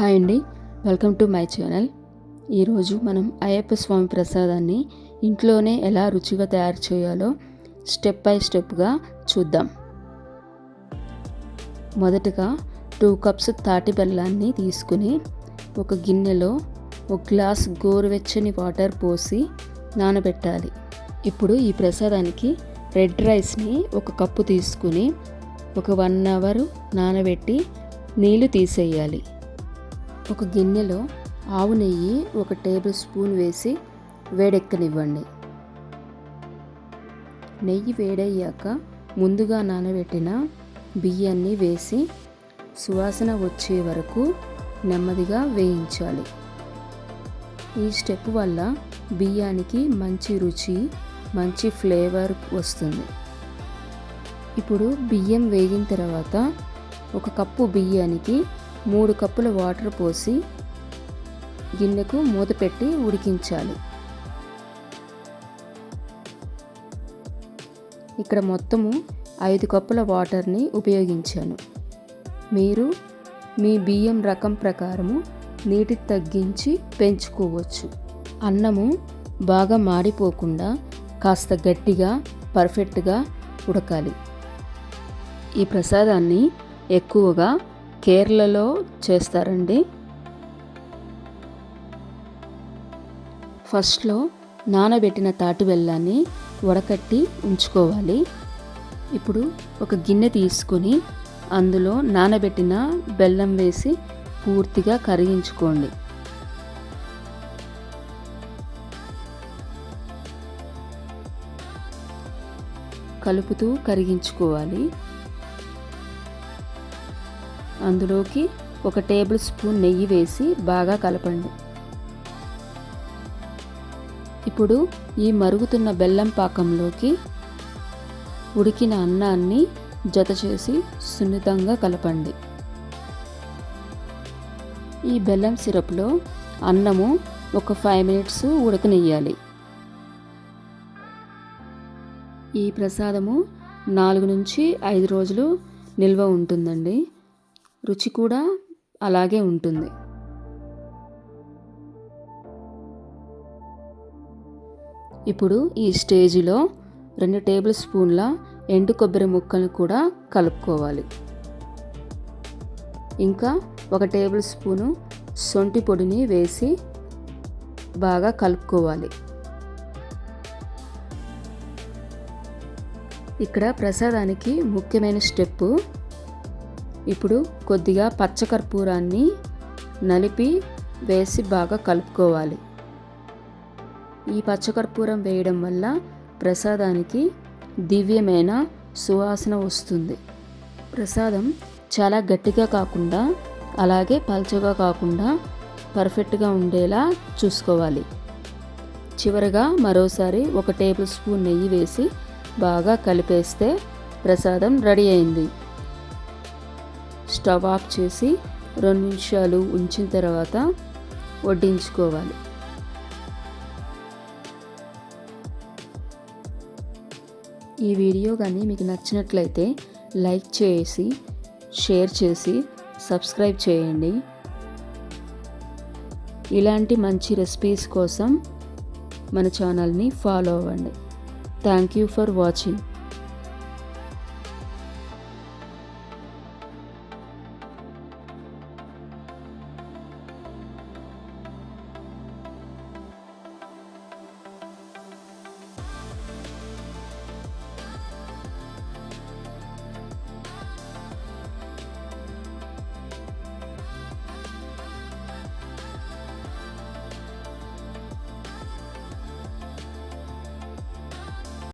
Hi అండి. Welcome to my channel. ఈరోజు మనం అయ్యప్ప స్వామి ప్రసాదాన్ని ఇంట్లోనే ఎలా రుచిగా తయారు చేయాలో స్టెప్ బై స్టెప్గా చూద్దాం. మొదటగా టూ కప్స్ తాటి బెల్లాన్ని తీసుకుని ఒక గిన్నెలో ఒక గ్లాస్ గోరువెచ్చని వాటర్ పోసి నానబెట్టాలి. ఇప్పుడు ఈ ప్రసాదానికి రెడ్ రైస్ని ఒక కప్పు తీసుకుని ఒక వన్ అవర్ నానబెట్టి నీళ్ళు తీసేయాలి. ఒక గిన్నెలో ఆవు నెయ్యి ఒక టేబుల్ స్పూన్ వేసి వేడెక్కనివ్వండి. నెయ్యి వేడయ్యాక ముందుగా నానబెట్టిన బియ్యాన్ని వేసి సువాసన వచ్చే వరకు నెమ్మదిగా వేయించాలి. ఈ స్టెప్ వల్ల బియ్యానికి మంచి రుచి మంచి ఫ్లేవర్ వస్తుంది. ఇప్పుడు బియ్యం వేగిన తర్వాత ఒక కప్పు బియ్యానికి మూడు కప్పుల వాటర్ పోసి గిన్నెకు మూత పెట్టి ఉడికించాలి. ఇక్కడ మొత్తము ఐదు కప్పుల వాటర్ని ఉపయోగించాను. మీరు మీ బియ్యం రకం ప్రకారము నీటి తగ్గించి పెంచుకోవచ్చు. అన్నము బాగా మాడిపోకుండా కాస్త గట్టిగా పర్ఫెక్ట్గా ఉడకాలి. ఈ ప్రసాదాన్ని ఎక్కువగా కేరళలో చేస్తారండి. ఫస్ట్లో నానబెట్టిన తాటి బెల్లాన్ని వడకట్టి ఉంచుకోవాలి. ఇప్పుడు ఒక గిన్నె తీసుకొని అందులో నానబెట్టిన బెల్లం వేసి పూర్తిగా కరిగించుకోండి. కలుపుతూ కరిగించుకోవాలి. అందులోకి ఒక టేబుల్ స్పూన్ నెయ్యి వేసి బాగా కలపండి. ఇప్పుడు ఈ మరుగుతున్న బెల్లం పాకంలోకి ఉడికిన అన్నాన్ని జత చేసి సున్నితంగా కలపండి. ఈ బెల్లం సిరప్లో అన్నము ఒక ఫైవ్ మినిట్స్ ఉడకనియ్యాలి. ఈ ప్రసాదము నాలుగు నుంచి ఐదు రోజులు నిల్వ ఉంటుందండి. రుచి కూడా అలాగే ఉంటుంది. ఇప్పుడు ఈ స్టేజిలో రెండు టేబుల్ స్పూన్ల ఎండు కొబ్బరి ముక్కలను కూడా కలుపుకోవాలి. ఇంకా ఒక టేబుల్ స్పూను సొంటి పొడిని వేసి బాగా కలుపుకోవాలి. ఇక్కడ ప్రసాదానికి ముఖ్యమైన స్టెప్పు ఇప్పుడు కొద్దిగా పచ్చకర్పూరాన్ని నలిపి వేసి బాగా కలుపుకోవాలి. ఈ పచ్చకర్పూరం వేయడం వల్ల ప్రసాదానికి దివ్యమైన సువాసన వస్తుంది. ప్రసాదం చాలా గట్టిగా కాకుండా అలాగే పల్చగా కాకుండా పర్ఫెక్ట్గా ఉండేలా చూసుకోవాలి. చివరగా మరోసారి ఒక టేబుల్ స్పూన్ నెయ్యి వేసి బాగా కలిపేస్తే ప్రసాదం రెడీ అయింది. స్టవ్ ఆఫ్ చేసి రెండు నిమిషాలు ఉంచిన తర్వాత వడ్డించుకోవాలి. ఈ వీడియో కానీ మీకు నచ్చినట్లయితే లైక్ చేసి షేర్ చేసి సబ్స్క్రైబ్ చేయండి. ఇలాంటి మంచి రెసిపీస్ కోసం మన ఛానల్ని ఫాలో అవ్వండి. Thank you for watching.